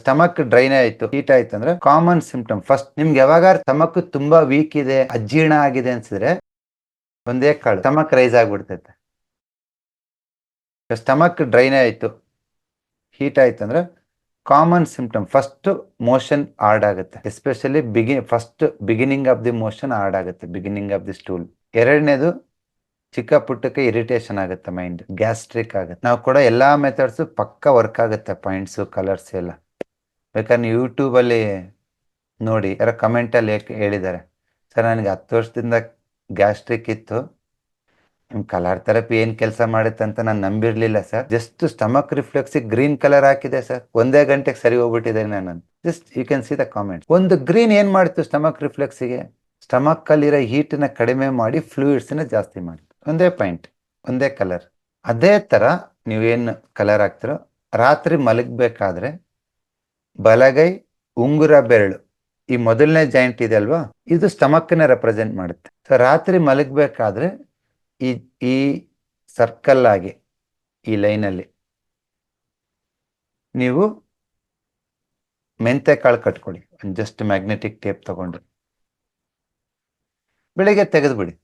Stomach drain ಆಯ್ತು heat ಆಯ್ತು ಅಂದ್ರೆ ಕಾಮನ್ ಸಿಂಪ್ಟಮ್ ಫಸ್ಟ್ ನಿಮ್ಗೆ ಯಾವಾಗ ಸ್ಟಮಕ್ ತುಂಬಾ ವೀಕ್ ಇದೆ, ಅಜೀರ್ಣ ಆಗಿದೆ ಅನ್ಸಿದ್ರೆ ಒಂದೇ ಕಾಳು ಸ್ಟಮಕ್ ರೈಸ್ ಆಗ್ಬಿಡ್ತೈತೆ. ಸ್ಟಮಕ್ ಡ್ರೈನ್ ಆಯ್ತು ಹೀಟ್ ಆಯ್ತು ಅಂದ್ರೆ common symptom first motion hard ಆಗುತ್ತೆ. ಎಸ್ಪೆಷಲಿ ಬಿಗಿ first beginning of the motion hard ಆಗುತ್ತೆ ಬಿಗಿನಿಂಗ್ ಆಫ್ ದಿ ಸ್ಟೂಲ್ ಎರಡನೇದು ಚಿಕ್ಕ ಪುಟ್ಟಕ್ಕೆ ಇರಿಟೇಷನ್ ಆಗುತ್ತೆ ಮೈಂಡ್ ಗ್ಯಾಸ್ಟ್ರಿಕ್ ಆಗುತ್ತೆ. ನಾವು ಕೂಡ ಎಲ್ಲಾ ಮೆಥಡ್ಸ್ ಪಕ್ಕ ವರ್ಕ್ ಆಗುತ್ತೆ ಪಾಯಿಂಟ್ಸ್ ಕಲರ್ಸ್ ಎಲ್ಲ. ಬೇಕಾದ್ರೆ ಯೂಟ್ಯೂಬಲ್ಲಿ ನೋಡಿ, ಯಾರೋ ಕಮೆಂಟಲ್ಲಿ ಹೇಳಿದ್ದಾರೆ. ಸರ್, ನನಗೆ ಹತ್ತು ವರ್ಷದಿಂದ ಗ್ಯಾಸ್ಟ್ರಿಕ್ ಇತ್ತು. ನಿಮ್ಮ ಕಲರ್ ಥೆರಪಿ ಏನ್ ಕೆಲಸ ಮಾಡುತ್ತೆ ಅಂತ ನಾನು ನಂಬಿರ್ಲಿಲ್ಲ sir. Just stomach reflex green colour ಹಾಕಿದೆ ಸರ್. ಒಂದೇ ಗಂಟೆಗೆ ಸರಿ ಹೋಗ್ಬಿಟ್ಟಿದೆ ನಾನು just you can see the comment ಒಂದು ಗ್ರೀನ್ ಏನು ಮಾಡ್ತು ಸ್ಟಮಕ್ ರಿಫ್ಲೆಕ್ಸಿಗೆ ಸ್ಟಮಕ್ ಅಲ್ಲಿರೋ ಹೀಟನ್ನ ಕಡಿಮೆ ಮಾಡಿ ಫ್ಲೂಯಿಡ್ಸ್ನ ಜಾಸ್ತಿ ಮಾಡಿ ಒಂದೇ ಪಾಯಿಂಟ್ ಒಂದೇ ಕಲರ್ ಅದೇ ತರ ನೀವೇನು ಕಲರ್ ಹಾಕ್ತಿರೋ, ರಾತ್ರಿ ಮಲಗಬೇಕಾದ್ರೆ ಬಲಗೈ, ಉಂಗುರ, ಬೆರಳು ಈ ಮೊದಲನೇ ಜಾಯಿಂಟ್ ಇದೆ ಅಲ್ವಾ? ಇದು ಸ್ಟಮಕ್ನ ರೆಪ್ರೆಸೆಂಟ್ ಮಾಡುತ್ತೆ. ಸೊ ರಾತ್ರಿ ಮಲಗಬೇಕಾದ್ರೆ ಈ ಈ ಸರ್ಕಲ್ ಆಗಿ, ಈ ಲೈನಲ್ಲಿ ನೀವು ಮೆಂತೆ ಕಾಳು ಕಟ್ಕೊಳ್ಳಿ. ಜಸ್ಟ್ ಮ್ಯಾಗ್ನೆಟಿಕ್ ಟೇಪ್ ತಗೊಂಡು. ಬೆಳಿಗ್ಗೆ ತೆಗೆದುಬಿಡಿ.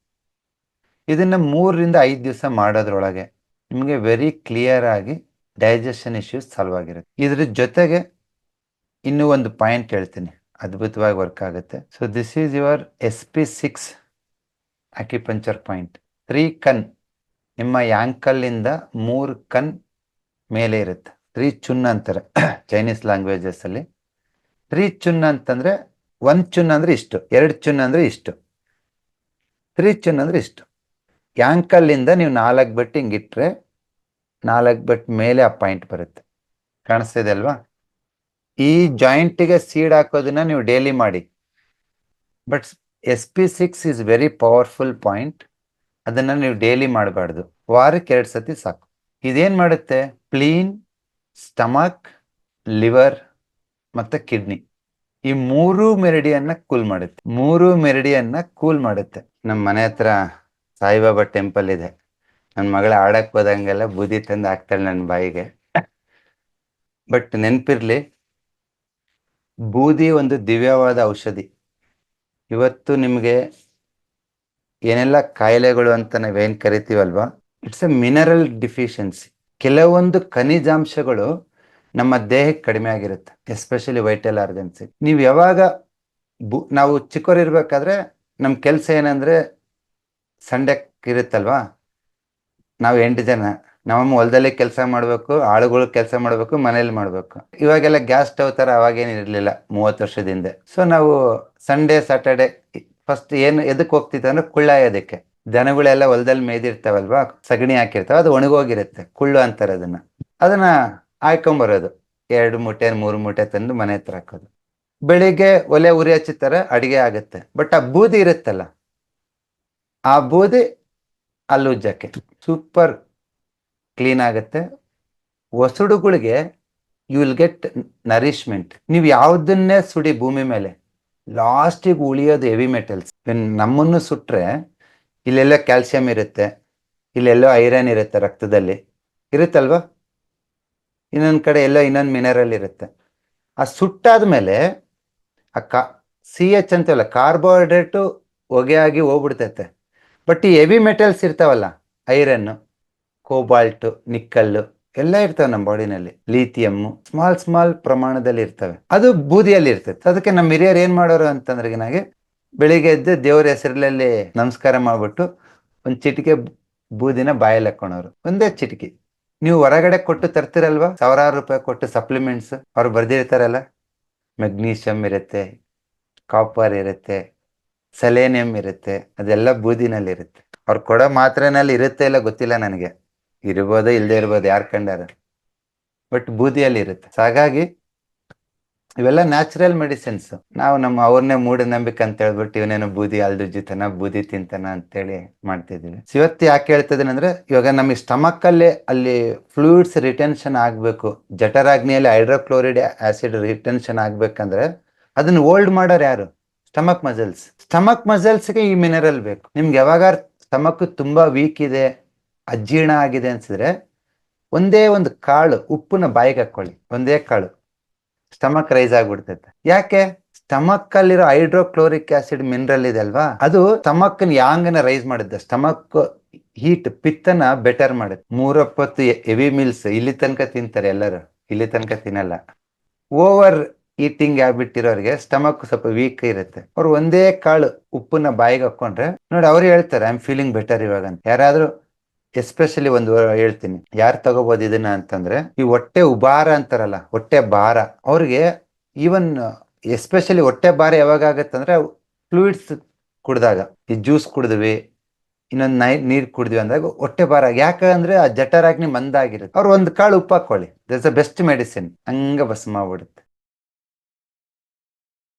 ಇದನ್ನ ಮೂರರಿಂದ ಐದು ದಿವಸ ಮಾಡೋದ್ರೊಳಗೆ ನಿಮಗೆ ವೆರಿ ಕ್ಲಿಯರ್ ಆಗಿ ಡೈಜೆಷನ್ ಇಶ್ಯೂಸ್ ಸಾಲ್ವ್ ಆಗಿರುತ್ತೆ. ಇದ್ರ ಜೊತೆಗೆ ಇನ್ನೂ ಒಂದು ಪಾಯಿಂಟ್ ಹೇಳ್ತೀನಿ. ಅದ್ಭುತವಾಗಿ ವರ್ಕ್ ಆಗುತ್ತೆ. So this is your S P six acupuncture point three ಕನ್ ನಿಮ್ಮ ಯಾಂಕಲ್ಲಿಂದ ಮೂರು ಕನ್ ಮೇಲೆ ಇರುತ್ತೆ. ತ್ರೀ ಚುನ್ ಅಂತಾರೆ ಚೈನೀಸ್ ಲ್ಯಾಂಗ್ವೇಜಸ್ ಅಲ್ಲಿ. ತ್ರೀ ಚುನ್ ಅಂತಂದ್ರೆ ಒಂದ್ ಚುನ್ ಅಂದ್ರೆ ಇಷ್ಟು, ಎರಡು ಚುನ್ ಅಂದ್ರೆ ಇಷ್ಟು. ತ್ರೀ ಚುನ್ ಅಂದ್ರೆ ಇಷ್ಟು. ಯಾಂಕಲ್ಲಿಂದ ನೀವು ನಾಲ್ಕು ಬಟ್ಟು ಹಿಂಗಿಟ್ರೆ ನಾಲ್ಕು ಬಟ್ ಮೇಲೆ ಆ ಪಾಯಿಂಟ್ ಬರುತ್ತೆ. ಕಾಣಿಸ್ತಿದೆ ಅಲ್ವಾ? ಈ ಜಾಯಿಂಟಿಗೆ ಸೀಡ್ ಹಾಕೋದನ್ನ ನೀವು ಡೈಲಿ ಮಾಡಿ. But S P six is very powerful point ಅದನ್ನ ನೀವು ಡೈಲಿ ಮಾಡಬಾರ್ದು. ವಾರಕ್ಕೆ ಎರಡು ಸತಿ ಸಾಕು. ಇದೇನ್ ಮಾಡುತ್ತೆ? ಪ್ಲೀನ್ ಸ್ಟಮಕ್ ಲಿವರ್ ಮತ್ತೆ ಕಿಡ್ನಿ ಈ ಮೂರು ಮೆರಡಿಯನ್ನ ಕೂಲ್ ಮಾಡುತ್ತೆ. ಮೂರು ಮೆರಡಿಯನ್ನ ಕೂಲ್ ಮಾಡುತ್ತೆ. ನಮ್ಮ ಮನೆ ಹತ್ರ ಸಾಯಿಬಾಬಾ ಟೆಂಪಲ್ ಇದೆ. ನನ್ನ ಮಗಳ ಆಡಕ್ ಹೋದಂಗೆಲ್ಲ ಬೂದಿ ತಂದು ಹಾಕ್ತಾಳೆ ನನ್ನ ಬಾಯಿಗೆ. ಬಟ್ ನೆನ್ಪಿರ್ಲಿ ಬೂದಿ ಒಂದು ದಿವ್ಯವಾದ ಔಷಧಿ. ಇವತ್ತು ನಿಮಗೆ ಏನೆಲ್ಲ ಕಾಯಿಲೆಗಳು ಅಂತ ನಾವೇನ್ ಕರಿತೀವಲ್ವಾ? ಇಟ್ಸ್ ಎ ಮಿನರಲ್ ಡಿಫಿಷಿಯನ್ಸಿ ಕೆಲವೊಂದು ಖನಿಜಾಂಶಗಳು ನಮ್ಮ ದೇಹಕ್ಕೆ ಕಡಿಮೆ ಆಗಿರುತ್ತೆ ಎಸ್ಪೆಷಲಿ ವೈಟಲ್ ಆರ್ಗನ್ಸಿ ನೀವು ಯಾವಾಗ ಬು, ನಾವು ಚಿಕ್ಕವರಿರ್ಬೇಕಾದ್ರೆ ನಮ್ಮ ಕೆಲಸ ಏನಂದ್ರೆ ಸಂಡೆ ಇರುತ್ತಲ್ವಾ? ನಾವು ಎಂಟು ಜನ. ನಮ್ಮಮ್ಮ ಹೊಲದಲ್ಲಿ ಕೆಲಸ ಮಾಡಬೇಕು, ಆಳುಗಳು ಕೆಲಸ ಮಾಡಬೇಕು, ಮನೇಲಿ ಮಾಡಬೇಕು. ಇವಾಗೆಲ್ಲ ಗ್ಯಾಸ್ ಸ್ಟವ್ ತರ ಅವಾಗೇನು ಇರಲಿಲ್ಲ, ಮೂವತ್ತು ವರ್ಷದ ಹಿಂದೆ. ಸೊ ನಾವು ಸಂಡೇ ಸಾಟರ್ಡೆ ಫಸ್ಟ್ ಏನು ಎದಕ್ಕೆ ಹೋಗ್ತಿತ್ತು ಅಂದ್ರೆ ಕುಳ್ಳಾಯೋದಕ್ಕೆ ದನಗಳೆಲ್ಲ ಹೊಲದಲ್ಲಿ ಮೇಯ್ದಿರ್ತಾವಲ್ವಾ ಸಗಣಿ ಹಾಕಿರ್ತಾವ, ಅದು ಒಣಗೋಗಿರುತ್ತೆ, ಕುಳ್ಳು ಅಂತಾರೆ ಅದನ್ನ. ಅದನ್ನ ಹಾಕೊಂಬರೋದು ಎರಡು ಮೂಟೆ, ಮೂರು ಮೂಟೆ ತಂದು ಮನೆ ಹತ್ರ ಹಾಕೋದು. ಬೆಳಿಗ್ಗೆ ಒಲೆ ಉರಿ ಹಚ್ಚುತ್ತಾರೆ ಅಡಿಗೆ ಆಗುತ್ತೆ. ಬಟ್ ಆ ಬೂದಿ ಇರುತ್ತಲ್ಲ, ಆ ಬೂದಿ ಅಲ್ಲುಜ್ಜಕ್ಕೆ ಸೂಪರ್ ಕ್ಲೀನ್ ಆಗುತ್ತೆ. ಒಸಡುಗಳಿಗೆ ಯು ವಿಲ್ ಗೆಟ್ ನರಿಶ್ಮೆಂಟ್ ನೀವು ಯಾವುದನ್ನೇ ಸುಡಿ ಭೂಮಿ ಮೇಲೆ ಲಾಸ್ಟಿಗೆ ಉಳಿಯೋದು ಹೆವಿ ಮೆಟಲ್ಸ್ ನಮ್ಮನ್ನು ಸುಟ್ರೆ, ಇಲ್ಲೆಲ್ಲೋ ಕ್ಯಾಲ್ಸಿಯಂ ಇರುತ್ತೆ, ಇಲ್ಲೆಲ್ಲೋ ಐರನ್ ಇರುತ್ತೆ ರಕ್ತದಲ್ಲಿ. ಇರುತ್ತಲ್ವಾ? ಇನ್ನೊಂದು ಕಡೆ ಎಲ್ಲೋ ಇನ್ನೊಂದು ಮಿನರಲ್ ಇರುತ್ತೆ. ಆ ಸುಟ್ಟಾದ್ಮೇಲೆ ಆ ಕಾ ಸಿ ಎಚ್ ಅಂತಲ್ಲ ಕಾರ್ಬೋಹೈಡ್ರೇಟು ಹೊಗೆ ಆಗಿ ಹೋಗ್ಬಿಡ್ತೈತೆ. ಬಟ್ ಈ ಹೆವಿ ಮೆಟಲ್ಸ್ ಇರ್ತಾವಲ್ಲ ಐರನ್ ಕೋಬಾಲ್ಟ್ ನಿಕ್ಕಲ್ಲು ಎಲ್ಲ ಇರ್ತವೆ ನಮ್ಮ ಬಾಡಿನಲ್ಲಿ. ಲೀಥಿಯಮ್ಮು ಸ್ಮಾಲ್ ಸ್ಮಾಲ್ ಪ್ರಮಾಣದಲ್ಲಿ ಇರ್ತವೆ. ಅದು ಬೂದಿಯಲ್ಲಿ ಇರ್ತದೆ. ಅದಕ್ಕೆ ನಮ್ಮ ಹಿರಿಯರು ಏನ್ ಮಾಡೋರು ಅಂತಂದ್ರೆ ನನಗೆ ಬೆಳಿಗ್ಗೆ ಎದ್ದು ದೇವ್ರ ಹೆಸರಲ್ಲಿ ನಮಸ್ಕಾರ ಮಾಡ್ಬಿಟ್ಟು ಒಂದು ಚಿಟಿಕೆ ಬೂದಿನ ಬಾಯಲ್ಲಿ ಹಾಕೊಳೋರು ಒಂದೇ ಚಿಟಿಕೆ. ನೀವು ಹೊರಗಡೆ ಕೊಟ್ಟು ತರ್ತಿರಲ್ವಾ? ಸಾವಿರಾರು ರೂಪಾಯಿ ಕೊಟ್ಟು ಸಪ್ಲಿಮೆಂಟ್ಸ್ ಅವ್ರು ಬರ್ದಿರ್ತಾರಲ್ಲ? ಮೆಗ್ನೀಷಿಯಂ ಇರುತ್ತೆ ಕಾಪರ್ ಇರುತ್ತೆ ಸೆಲೇನಿಯಂ ಇರುತ್ತೆ, ಅದೆಲ್ಲ ಬೂದಿನಲ್ಲಿ ಇರುತ್ತೆ ಅವ್ರು ಕೊಡೋ ಮಾತ್ರೆನಲ್ಲಿ ಇರುತ್ತೆ ಇಲ್ಲ ಗೊತ್ತಿಲ್ಲ ನನಗೆ. ಇರ್ಬೋದು ಇಲ್ಲದೆ ಇರ್ಬೋದು ಯಾರು ಕಂಡಾರ? ಬಟ್ ಬೂದಿಯಲ್ಲಿ ಇರುತ್ತೆ ಹಾಗಾಗಿ ಇವೆಲ್ಲ ನ್ಯಾಚುರಲ್ ಮೆಡಿಸಿನ್ಸ್ ನಾವು ನಮ್ಮ ಅವ್ರನ್ನೇ ಮೂಢನಂಬಿಕೆ ಅಂತ ಹೇಳ್ಬಿಟ್ಟು ಇವನೇನೋ ಬೂದಿ ಅಲ್ದುಜ್ಜಿತನ, ಬೂದಿ ತಿಂತಾನ ಅಂತೇಳಿ ಮಾಡ್ತಿದ್ದೀವಿ So ಇವತ್ತು ಯಾಕೆ ಹೇಳ್ತಿದ್ದೀನಿ ಅಂದ್ರೆ, ಇವಾಗ ನಮಗೆ ಸ್ಟಮಕ್ ಅಲ್ಲಿ ಅಲ್ಲಿ ಫ್ಲೂಯಿಡ್ಸ್ ರಿಟೆನ್ಷನ್ ಆಗ್ಬೇಕು. ಜಠರಾಗ್ನಿಯಲ್ಲಿ ಹೈಡ್ರೋಕ್ಲೋರಿಡ್ ಆಸಿಡ್ ರಿಟೆನ್ಷನ್ ಆಗ್ಬೇಕಂದ್ರೆ ಅದನ್ನ ಓಲ್ಡ್ ಮಾಡೋರು ಯಾರು? ಸ್ಟಮಕ್ ಮಸಲ್ಸ್ ಸ್ಟಮಕ್ ಮಸಲ್ಸ್ಗೆ ಈ ಮಿನರಲ್ ಬೇಕು. ನಿಮ್ಗೆ ಯಾವಾಗ ಸ್ಟಮಕ್ ತುಂಬಾ ವೀಕ್ ಇದೆ ಅಜೀರ್ಣ ಆಗಿದೆ ಅನ್ಸಿದ್ರೆ ಒಂದೇ ಒಂದು ಕಾಳು, ಉಪ್ಪನ್ನ ಬಾಯಿಗೆ ಹಾಕೊಳ್ಳಿ. ಒಂದೇ ಕಾಳು. ಸ್ಟಮಕ್ ರೈಸ್ ಆಗ್ಬಿಡ್ತೈತೆ. ಯಾಕೆ? ಸ್ಟಮಕ್ ಅಲ್ಲಿರೋ ಹೈಡ್ರೋಕ್ಲೋರಿಕ್ ಆಸಿಡ್ ಮಿನರಲ್ ಇದೆ ಅಲ್ವಾ? ಅದು ಸ್ಟಮಕ್ ಯಾಂಗನ ರೈಸ್ ಮಾಡುತ್ತೆ. ಸ್ಟಮಕ್ ಹೀಟ್ ಪಿತ್ತನ ಬೆಟರ್ ಮಾಡುತ್ತೆ. ಮೂರೊಪ್ಪತ್ತು ಹೆವಿ ಮೀಲ್ಸ್ ಇಲ್ಲಿ ತನಕ ತಿಂತಾರೆ ಎಲ್ಲರೂ. ಇಲ್ಲಿ ತನಕ ತಿನ್ನಲ್ಲ. ಓವರ್ ಈಟಿಂಗ್ ಹ್ಯಾಬಿಟ್ ಇರೋರಿಗೆ ಸ್ಟಮಕ್ ಸ್ವಲ್ಪ ವೀಕ್ ಇರುತ್ತೆ. ಅವ್ರು ಒಂದೇ ಕಾಳು ಉಪ್ಪನ್ನ ಬಾಯಿಗೆ ಹಾಕೊಂಡ್ರೆ, ನೋಡಿ ಅವ್ರು ಹೇಳ್ತಾರೆ ಐ ಆಮ್ ಫೀಲಿಂಗ್ ಬೆಟರ್ ಇವಾಗ ಅಂತ. ಯಾರಾದ್ರೂ ಎಸ್ಪೆಷಲಿ ಒಂದು ಹೇಳ್ತೀನಿ. ಯಾರು ತಗೋಬಹುದು ಇದನ್ನ ಅಂತಂದ್ರೆ, ಈ ಹೊಟ್ಟೆ ಉಬಾರ ಅಂತಾರಲ್ಲ, ಹೊಟ್ಟೆ ಭಾರ, ಅವ್ರಿಗೆ ಈವನ್ ಎಸ್ಪೆಷಲಿ ಹೊಟ್ಟೆ ಭಾರ ಯಾವಾಗ ಆಗತ್ತಂದ್ರೆ ಫ್ಲೂಯಿಡ್ಸ್ ಕುಡ್ದಾಗ. ಈ ಜ್ಯೂಸ್ ಕುಡಿದ್ವಿ, ಇನ್ನೊಂದು ನೈ, ನೀರ್ ಕುಡಿದ್ವಿ ಅಂದಾಗ ಹೊಟ್ಟೆ ಭಾರ ಯಾಕಂದ್ರೆ ಆ ಜಠರಾಗ್ನಿ ಮಂದಾಗಿರುತ್ತೆ. ಅವ್ರು ಒಂದು ಕಾಳು ಉಪ್ಪು ಹಾಕೊಳ್ಳಿ ದಟ್ಸ್ ಅ ಬೆಸ್ಟ್ ಮೆಡಿಸಿನ್ ಹಂಗ ಬಸ್ ಮಾಡ್ಬಿಡುತ್ತೆ